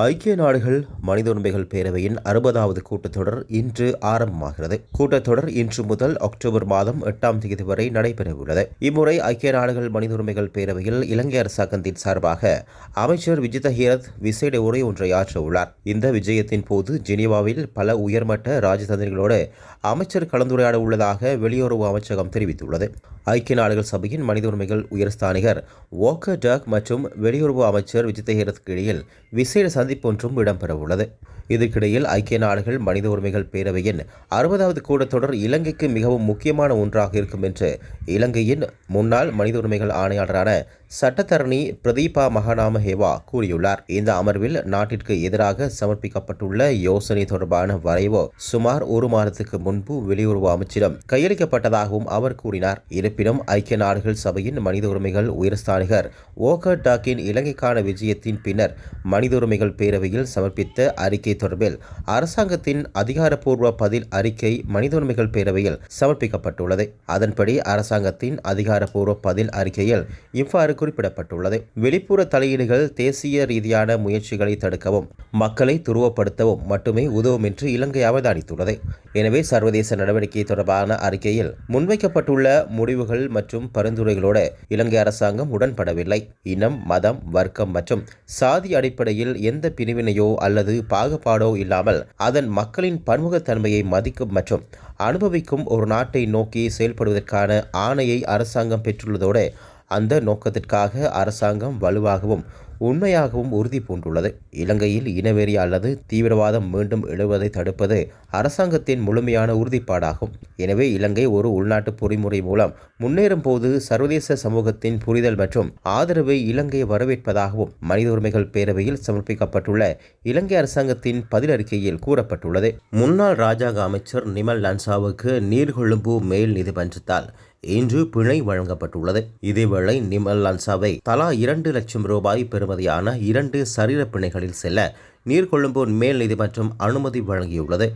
ஐக்கிய நாடுகள் மனித உரிமைகள் பேரவையின் அறுபதாவது கூட்டத்தொடர் இன்று ஆரம்பமாகிறது. கூட்டத்தொடர் இன்று முதல் அக்டோபர் மாதம் எட்டாம் தேதி வரை நடைபெறவுள்ளது. இம்முறை ஐக்கிய நாடுகள் மனித உரிமைகள் பேரவையில் இலங்கை அரசாங்கத்தின் சார்பாக அமைச்சர் விஜித ஹீரத் விசேட உரை ஒன்றை ஆற்ற உள்ளார் இந்த விஜயத்தின் போது ஜெனீவாவில் பல உயர்மட்ட ராஜதந்திரிகளோடு அமைச்சர் கலந்துரையாட உள்ளதாக வெளியுறவு அமைச்சகம் தெரிவித்துள்ளது. ஐக்கிய நாடுகள் சபையின் மனித உரிமைகள் உயர்ஸ்தானிகர் வாக்கர் டக் மற்றும் வெளியுறவு அமைச்சர் விஜித ஹீரத் இடையில் விசேட சந்திப்பொன்றும் இடம்பெறவுள்ளது. இதற்கிடையில் ஐக்கிய நாடுகள் மனித உரிமைகள் பேரவையின் அறுபதாவது கூட்டத்தொடர் இலங்கைக்கு மிகவும் முக்கியமான ஒன்றாக இருக்கும் என்று இலங்கையின் முன்னாள் மனித உரிமைகள் ஆணையாளரான சட்டத்தரணி பிரதீபா மகாநாம ஹேவா கூறியுள்ளார். இந்த அமர்வில் நாட்டிற்கு எதிராக சமர்ப்பிக்கப்பட்டுள்ள யோசனை தொடர்பான வரைவோ சுமார் ஒரு மாதத்துக்கு முன்பு வெளியுறவு அமைச்சிடம் கையளிக்கப்பட்டதாகவும் அவர் கூறினார். இருப்பினும் ஐக்கிய நாடுகள் சபையின் மனித உரிமைகள் உயர்ஸ்தானிகர் ஓகர் டாக்கின் இலங்கைக்கான விஜயத்தின் பின்னர் மனித உரிமைகள் பேரவையில் சமர்ப்பித்த அறிக்கை தொடர்பில் அரசாங்கத்தின் அதிகாரப்பூர்வ பதில் அறிக்கை மனித உரிமைகள் பேரவையில் சமர்ப்பிக்கப்பட்டுள்ளது. அதன்படி அரசாங்கத்தின் அதிகாரப்பூர்வ பதில் அறிக்கையில் இவ்வாறு குறிப்பிடப்பட்டுள்ளது. வெளிப்புற தலையீடுகள் தேசிய ரீதியான முயற்சிகளை தடுக்கவும் மக்களை துருவப்படுத்தவும் மட்டுமே உதவும் என்று இலங்கை அவதானித்துள்ளது. எனவே சர்வதேச நடவடிக்கை தொடர்பான அறிக்கையில் முன்வைக்கப்பட்டுள்ள முடிவுகள் மற்றும் பரிந்துரைகளோடு இலங்கை அரசாங்கம் உடன்படவில்லை. இனம் மதம் வர்க்கம் மற்றும் சாதி அடிப்படையில் எந்த பிரிவினையோ அல்லது பாகுபாடோ இல்லாமல் அதன் மக்களின் பன்முகத்தன்மையை மதிக்கும் மற்றும் அனுபவிக்கும் ஒரு நாட்டை நோக்கி செயல்படுவதற்கான ஆணையை அரசாங்கம் பெற்றுள்ளதோடு அந்த நோக்கத்திற்காக அரசாங்கம் வலுவாகவும் உண்மையாகவும் உறுதி பூண்டுள்ளது. இலங்கையில் இனவெறி அல்லது தீவிரவாதம் மீண்டும் எழுவதை தடுப்பது அரசாங்கத்தின் முழுமையான உறுதிப்பாடாகும். எனவே இலங்கை ஒரு உள்நாட்டு பொறிமுறை மூலம் முன்னேறும் போது சர்வதேச சமூகத்தின் புரிதல் மற்றும் ஆதரவை இலங்கை வரவேற்பதாகவும் மனித உரிமைகள் பேரவையில் சமர்ப்பிக்கப்பட்டுள்ள இலங்கை அரசாங்கத்தின் பதிலறிக்கையில் கூறப்பட்டுள்ளது. முன்னாள் ராஜாங்க அமைச்சர் நிமல் லன்சாவுக்கு நீர்கொழும்பு மேல் நீதிமன்றத்தால் இன்று பிணை வழங்கப்பட்டுள்ளது. இதேவேளை நிமல் லன்சாவை தலா இரண்டு லட்சம் ரூபாய் பெறுமதியான இரண்டு சரீர பிணைகளில் செல்ல நீர்கொழும்பு மேல் நீதிமன்றம் அனுமதி வழங்கியுள்ளது.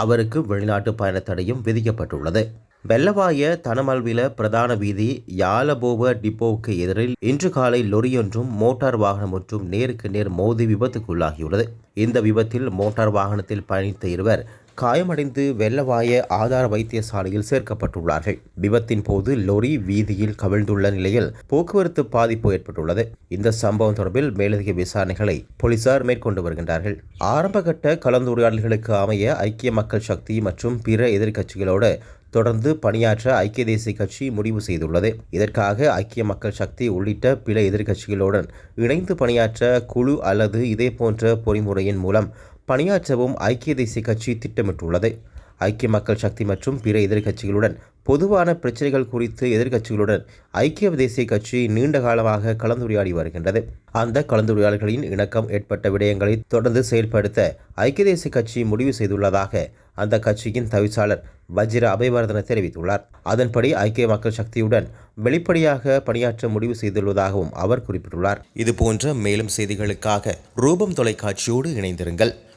அவருக்கு வெளிநாட்டு பயணத்தடையும் விதிக்கப்பட்டுள்ளது. வெள்ளவாய தனமல்வில பிரதான வீதி யாலபோவ டிப்போவுக்கு எதிரில் இன்று காலை லொரியொன்றும் மோட்டார் வாகனம் ஒன்றும் நேருக்கு நேர் மோதி விபத்துக்குள்ளாகியுள்ளது. இந்த விபத்தில் மோட்டார் வாகனத்தில் பயணித்த இருவர் காயமடைந்து வெள்ளவாய ஆதார வைத்தியசாலையில் சேர்க்கப்பட்டுள்ளார்கள். விபத்தின் போது லொரி வீதியில் கவிழ்ந்துள்ள நிலையில் போக்குவரத்து பாதிப்பு ஏற்பட்டுள்ளது. இந்த சம்பவம் தொடர்பில் மேலதிக விசாரணைகளை போலீசார் மேற்கொண்டு வருகின்றார்கள். ஆரம்பகட்ட கலந்துரையாடல்களுக்கு அமைய ஐக்கிய மக்கள் சக்தி மற்றும் பிற எதிர்க்கட்சிகளோடு தொடர்ந்து பணியாற்ற ஐக்கிய தேசிய கட்சி முடிவு செய்துள்ளது. இதற்காக ஐக்கிய மக்கள் சக்தி உள்ளிட்ட பிற எதிர்க்கட்சிகளுடன் இணைந்து பணியாற்ற குழு அல்லது இதே போன்ற பொறிமுறையின் மூலம் பணியாற்றவும் ஐக்கிய தேசிய கட்சி திட்டமிட்டுள்ளது. ஐக்கிய மக்கள் சக்தி மற்றும் பிற எதிர்க்கட்சிகளுடன் பொதுவான பிரச்சனைகள் குறித்து எதிர்க்கட்சிகளுடன் ஐக்கிய தேசிய கட்சி நீண்ட காலமாக கலந்துரையாடி வருகின்றது. அந்த கலந்துரையாடல்களின் இணக்கம் ஏற்பட்ட விடயங்களை தொடர்ந்து செயல்படுத்த ஐக்கிய தேசிய கட்சி முடிவு செய்துள்ளதாக அந்த கட்சியின் தவிசாளர் வஜிர அபயவர்தன தெரிவித்துள்ளார். அதன்படி ஐக்கிய மக்கள் சக்தியுடன் வெளிப்படையாக பணியாற்ற முடிவு செய்துள்ளதாகவும் அவர் குறிப்பிட்டுள்ளார். இதுபோன்ற மேலும் செய்திகளுக்காக ரூபம் தொலைக்காட்சியோடு இணைந்திருங்கள்.